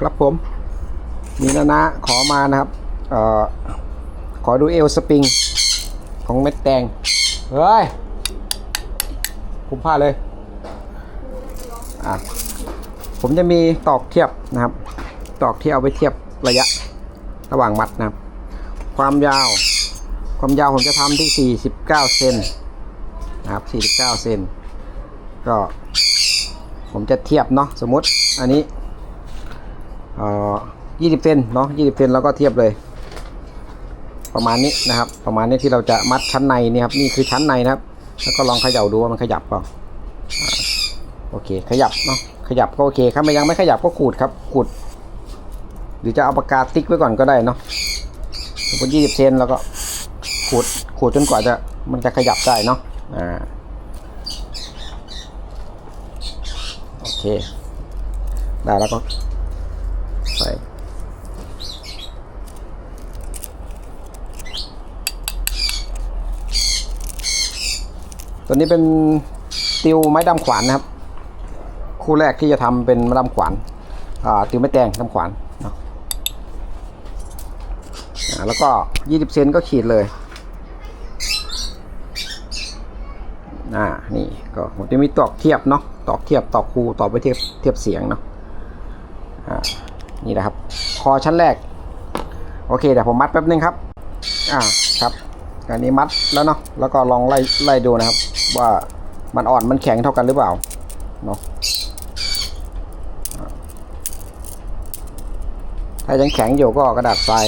ครับผม มีนานะขอมานะครับเอ่อขอดูเอลสปริง ของเม็ดแตง เฮ้ย คุมผ้าเลย อะ ผมจะมีตอกเทียบนะครับ ตอกที่เอาไปเทียบระยะระหว่างมัดนะครับ ความยาว ความยาวผมจะทำที่ 49เซนนะครับ 49เซนก็ ผมจะเทียบเนาะสมมติอันนี้ เอ่อ20เซนเนาะ20เซนแล้วก็เทียบเลย ประมาณนี้นะครับ ประมาณนี้ที่เราจะมัดชั้นในนี่ครับนี่คือชั้นในนะครับ แล้วก็ลองเขย่าดูว่ามันขยับเปล่าโอเค ขยับเนาะขยับก็โอเคครับมันยังไม่ขยับก็ขูดครับขูดหรือจะเอาปากกาติ๊กไว้ก่อนก็ได้เนาะสมมติ20เซนแล้วก็ขูดขูดจนกว่าจะมันจะขยับได้เนาะอ่าโอเคได้แล้วก็ใส่ ตัวนี้เป็นติวไม้ดำขวานนะครับ คู่แรกที่จะทำเป็นไม้ดำขวานติวไม้แตงดำขวานนะแล้วก็ 20 เซนก็ขีดเลยอ่านี่ก็ผมจะมีตอกเทียบเนาะตอกเทียบตอกคูตอกไปเทียบเทียบเสียงเนาะอ่านี่นะครับ คอชั้นแรก โอเคเดี๋ยวผมมัดแป๊บนึงครับ อ่าครับอันนี้มัดแล้วเนาะแล้วก็ลองไล่ไล่ดูนะครับ ว่ามันอ่อนมันแข็งเท่ากันหรือเปล่าเนาะถ้ายังแข็งอยู่ก็กระดาษทราย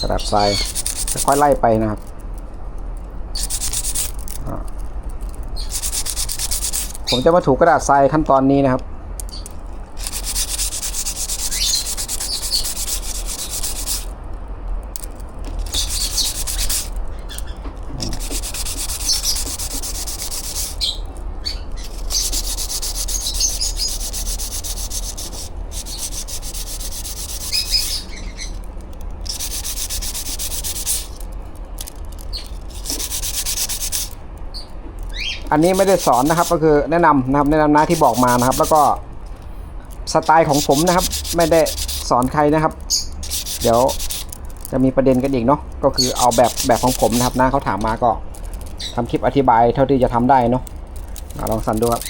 กระดาษทรายค่อยไล่ไปนะครับผมจะมาถูกกระดาษทรายขั้นตอนนี้นะครับ อันนี้ไม่ได้สอนนะครับก็คือแนะนำนะครับแนะนำนะที่บอกมานะครับ แล้วก็สไตล์ของผมนะครับ ไม่ได้สอนใครนะครับ เดี๋ยวจะมีประเด็นกันอีกเนาะก็คือเอาแบบแบบของผมนะครับนะเขาถามมาก็ทำคลิปอธิบายเท่าที่จะทำได้เนาะลองสั่นดูครับ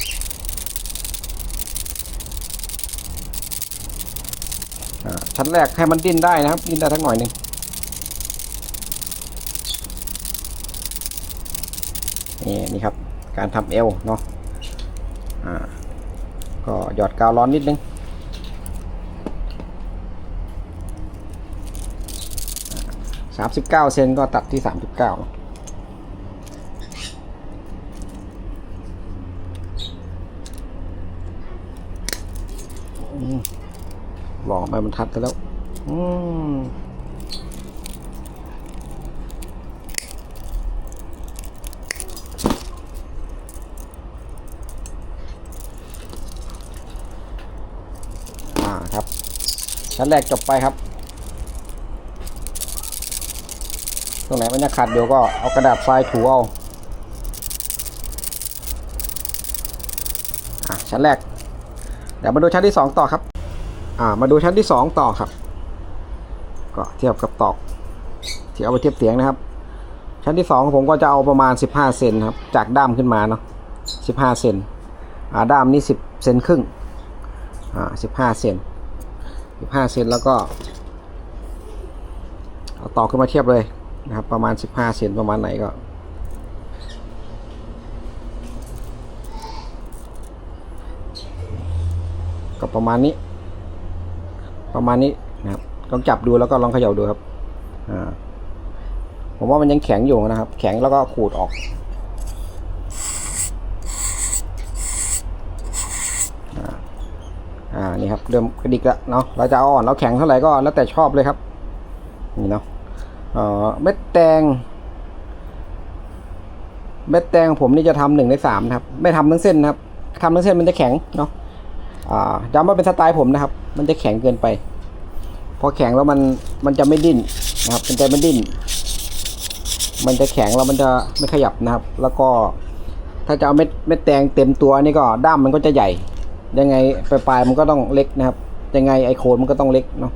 ชั้นแรกให้มันดิ้นได้นะครับ ดิ้นได้ทั้งหน่อยหนึ่งนี่นี่ครับ การทำเอวเนาะอ่าก็หยอดกาวร้อนนิดนึงสามสิบเก้าเซนก็ตัดที่สามสิบเก้าหล่อไปมันทัดไปแล้ว อืม อ่าครับ ชั้นแรกจบไปครับ ตรงไหนมันจะขัดเดี๋ยวก็เอากระดาษทรายถูเอาอะชั้นแรก เดี๋ยวมาดูชั้นที่สองต่อครับ อ่า มาดูชั้นที่สองต่อครับ ก็เทียบกับตอก ที่เอาไปเทียบเสียงนะครับ ชั้นที่สองผมก็จะเอาประมาณ 15 เซนครับ จากด้ามขึ้นมาเนาะ15 เซน อ่า ด้ามนี่ 10 เซนครึ่ง อ่าสิบห้าเซน สิบห้าเซนแล้วก็ เอาต่อขึ้นมาเทียบเลยนะครับ ประมาณสิบห้าเซนประมาณไหนก็ก็ประมาณนี้ ประมาณนี้นะครับลองจับดูแล้วก็ลองเขย่าดูครับ อ่า ผมว่ามันยังแข็งอยู่นะครับ แข็งแล้วก็ขูดออก อ่า นี่ครับเริ่มกระดิกล้วเนาะเราจะเอาอ่อนเราแข็งเท่าไหร่ก็แล้วแต่ชอบเลยครับนี่เนาะเอ่อเม็ดแตงเม็ดแตงผมนี่จะทำหนึ่งในสามนะครับ ไม่ทำทั้งเส้นนะครับทำทั้งเส้นมันจะแข็งเนาะอ่าย้ำว่าเป็นสไตล์ผมนะครับ มันจะแข็งเกินไป พอแข็งแล้วมันมันจะไม่ดิ้นนะครับมันจะไม่ดิ้น มันจะแข็งแล้วมันจะไม่ขยับนะครับ แล้วก็ถ้าจะเอาเม็ดเม็ดแตงเต็มตัวนี่ก็ด้ามมันก็จะใหญ่ ยังไงปลายๆมันก็ต้องเล็กนะครับ ยังไงไอโคนมันก็ต้องเล็กเนาะ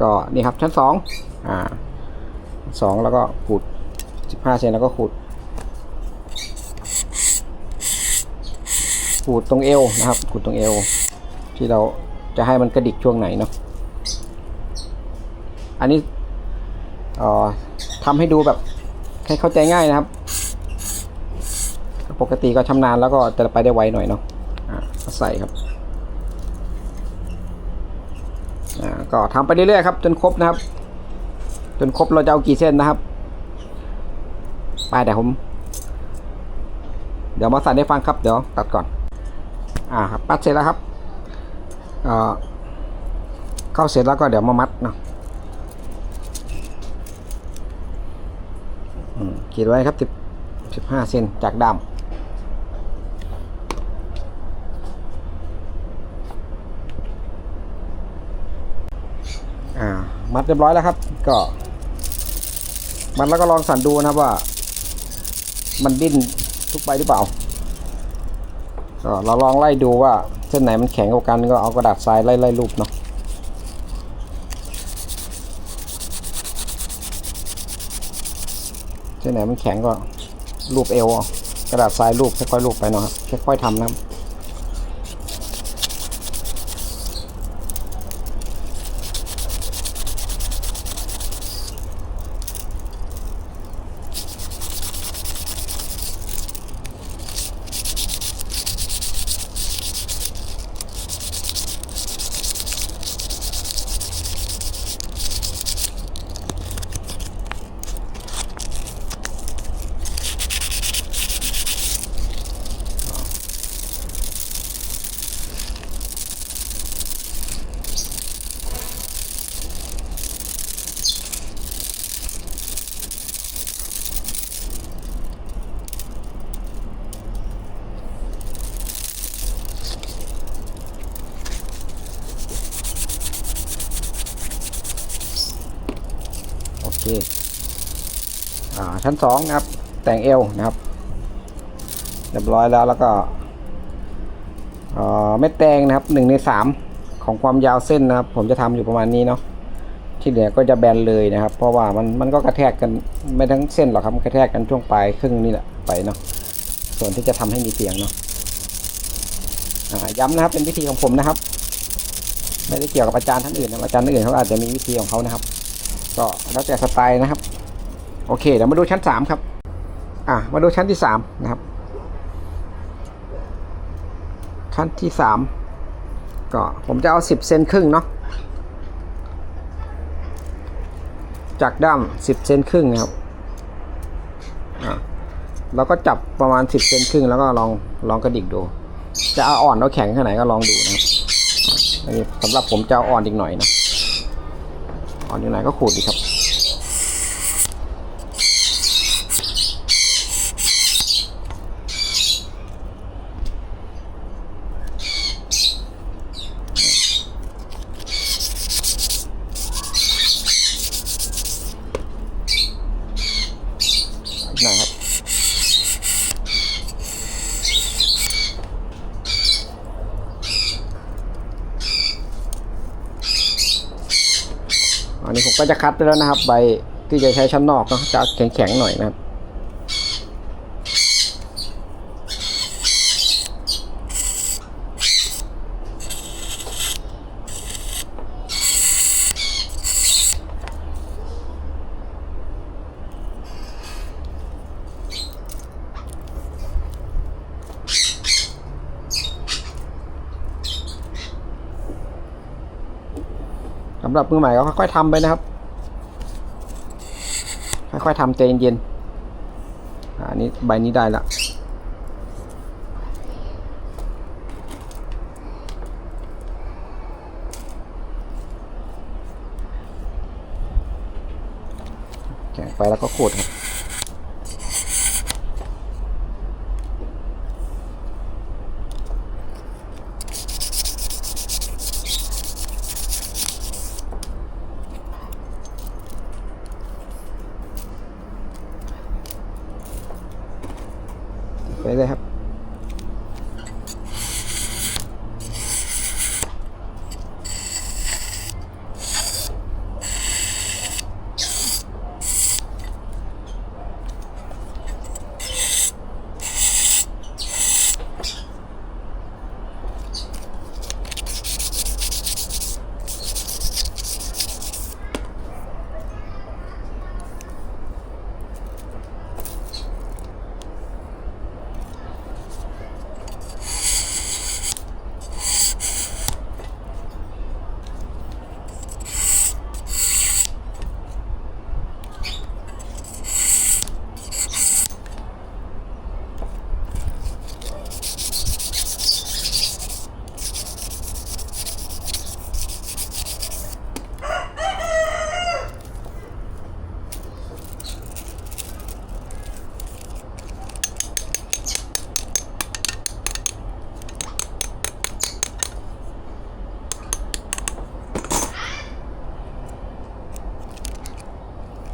ก็นี่ครับชั้นสองอ่าสองแล้วก็ขูดสิบห้าเซนแล้วก็ขูดขูดตรงเอวนะครับขูดตรงเอว ที่เราจะให้มันกระดิกช่วงไหนเนาะอันนี้อ่อทำให้ดูแบบให้เข้าใจง่ายนะครับ ปกติก็ชำนาญแล้วก็จะไปได้ไวหน่อยเนาะใส่ครับก็ทำไปเรื่อยๆครับ จนครบนะครับ จนครบเราจะเอากี่เส้นนะครับ ไปเดี๋ยวผม เดี๋ยวมาใส่นให้ฟังครับ เดี๋ยวตัดก่อน อ่าครับปัดเสร็จแล้วครับเอ่อเข้าเสร็จแล้วก็เดี๋ยวมามัดเนาะอืมขีดไว้ครับสิบสิบห้าเซนจากดำอ่า มัดเรียบร้อยแล้วครับ ก็มัดแล้วก็ลองสั่นดูนะครับว่า มันดิ้นทุกใบหรือเปล่าก็เราลองไล่ดูว่าเส้นไหนมันแข็งกว่ากันก็เอากระดาษทรายไล่ไล่รูปเนาะเส้นไหนมันแข็งก็รูปเอวกระดาษทรายรูปค่อยๆรูปไปเนาะครับค่อยๆทำนะครับ เคอ่าชั้นสองนะครับแต่งเอวนะครับเรียบร้อยแล้วแล้วก็เม็ดแตงนะครับหนึ่งในสามของความยาวเส้นนะครับ ผมจะทำอยู่ประมาณนี้เนาะที่เหลือก็จะแบนเลยนะครับ เพราะว่ามันมันก็กระแทกกันไม่ทั้งเส้นหรอกครับกระแทกกันช่วงปลายครึ่งนี่แหละไปเนาะส่วนที่จะทำให้มีเสียงเนาะย้ำนะครับเป็นวิธีของผมนะครับ ไม่ได้เกี่ยวกับอาจารย์ท่านอื่นนะอาจารย์ท่านอื่นเขาอาจจะมีวิธีของเขานะครับ ก็แล้วแต่สไตล์นะครับ โอเคเดี๋ยวมาดูชั้นสามครับ อะมาดูชั้นที่สามนะครับ ชั้นที่สามก็ผมจะเอาสิบเซนครึ่งเนาะจากด้ามสิบเซนครึ่งนะครับอะเราก็จับประมาณสิบเซนครึ่งแล้วก็ลองลองกระดิกดู จะเอาอ่อนเอาแข็งแค่ไหนก็ลองดูนะครับอันนี้สำหรับผมจะเอาอ่อนอีกหน่อยนะ อ่อนอีกหนก็ขูดดีครับ อีกหน่อยครับ อันนี้ผมก็จะคัดไปแล้วนะครับใบที่จะใช้ชั้นนอกเนาะจะแข็งๆหน่อยนะครับ สำหรับมือใหม่ก็ค่อยๆทำไปนะครับ ค่อยๆทำใจเย็นๆอันนี้ใบนี้ได้ละ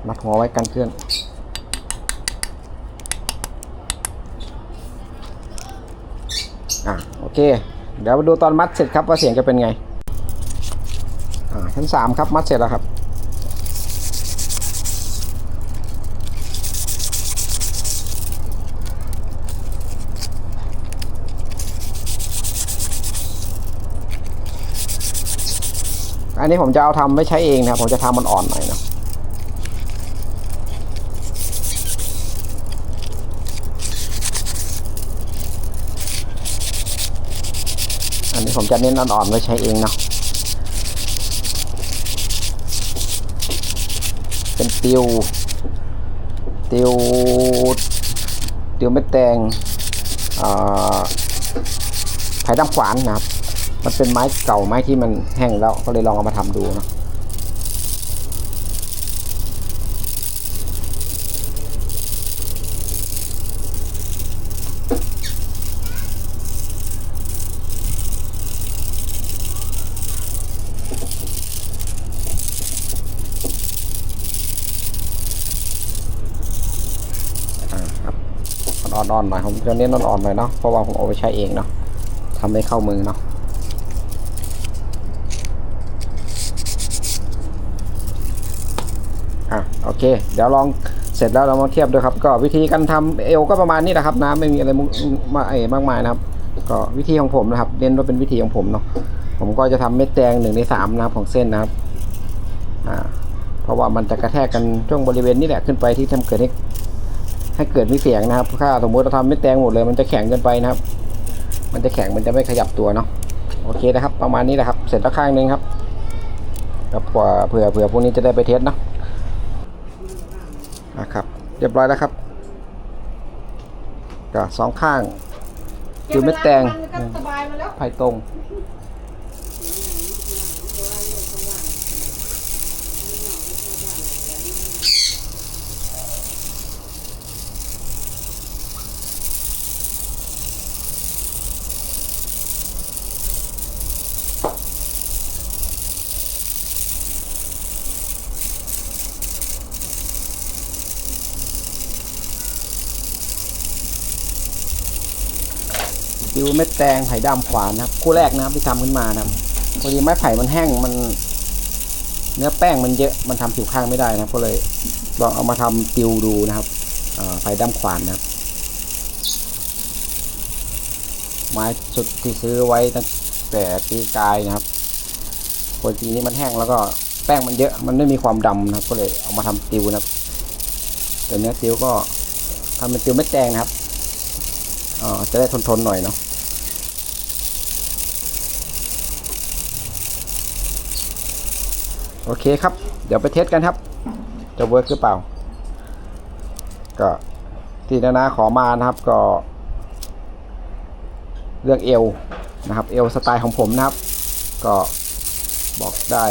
มัดหัวไว้กันเคลื่อน อะโอเค เดี๋ยวมาดูตอนมัดเสร็จครับว่าเสียงจะเป็นไง อ่าชั้นสามครับมัดเสร็จแล้วครับอันนี้ผมจะเอาทำไม่ใช้เองนะครับผมจะทำมันอ่อนหน่อยนะ อันนี้ ผมจะเน้นอ่อนๆไว้ใช้เองเนาะเป็นติว ติว ติวเม็ดแตงไผ่ดำขวานนะครับ มันเป็นไม้เก่าไม้ที่มันแห้งแล้วก็เลยลองเอามาทำดูเนาะ อ่อนๆหน่อยผมจะเน้นอ่อนๆหน่อยเนาะเพราะว่าผมเอาไปใช้เองเนาะทำให้เข้ามือเนาะอะโอเค เดี๋ยวลองเสร็จแล้วเรามาเทียบด้วยครับ ก็วิธีการทำเอวก็ประมาณนี้แหละครับนะไม่มีอะไรมุมาเอมากมายนะครับ ก็วิธีของผมนะครับ เน้นว่าเป็นวิธีของผมเนาะผมก็จะทำเม็ดแดงหนึ่งในสามนะครับของเส้นนะครับอ่าเพราะว่ามันจะกระแทกกันช่วงบริเวณนี้แหละขึ้นไปที่ทำเกิดให้ ให้เกิดมีเสียงนะครับถ้าสมมติเราทำไม่แตงหมดเลย มันจะแข็งเกินไปนะครับ มันจะแข็งมันจะไม่ขยับตัวเนาะโอเคนะครับ ประมาณนี้แหละครับ เสร็จแล้วข้างหนึงครับครับเผื่อเผื่อเผื่อพวกนี้จะได้ไปเทสเนาะนะครับ เรียบร้อยแล้วครับก็สองข้างคือเม็ดแตงมันก็สบายมาแล้วไผ่ตรง ดิวเม็ดแตงไผ่ดำขวานนะครับคู่แรกนะครับที่ทำขึ้นมานะครับพอดีไม้ไผ่มันแห้งมันเนื้อแป้งมันเยอะมันทำผิวข้างไม่ได้นะก็เลยลองเอามาทำติวดูนะครับไผ่ดำขวานนะครับ ไม้สุดที่ซื้อไว้ตั้งแต่ปีกายนะครับพอดีนี้มันแห้งแล้วก็แป้งมันเยอะมันไม่มีความดำนะครับ ก็เลยเอามาทำติวนะครับแต่เนื้อติวก็ทำเป็นติวเม็ดแดงนะครับอ่าจะได้ทนๆหน่อยเนาะ โอเคครับ เดี๋ยวไปเทสกันครับ จะเวิร์กหรือเปล่า ก็ที่นานาขอมานะครับก็ เรื่องเอวนะครับ เอวสไตล์ของผมนะครับ ก็บอกได้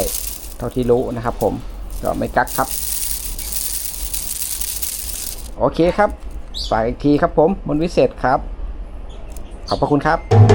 เท่าที่รู้นะครับ ผมก็ไม่กักครับ โอเคครับฝากอีกทีครับผมมนวิเศษครับ ขอบพระคุณครับ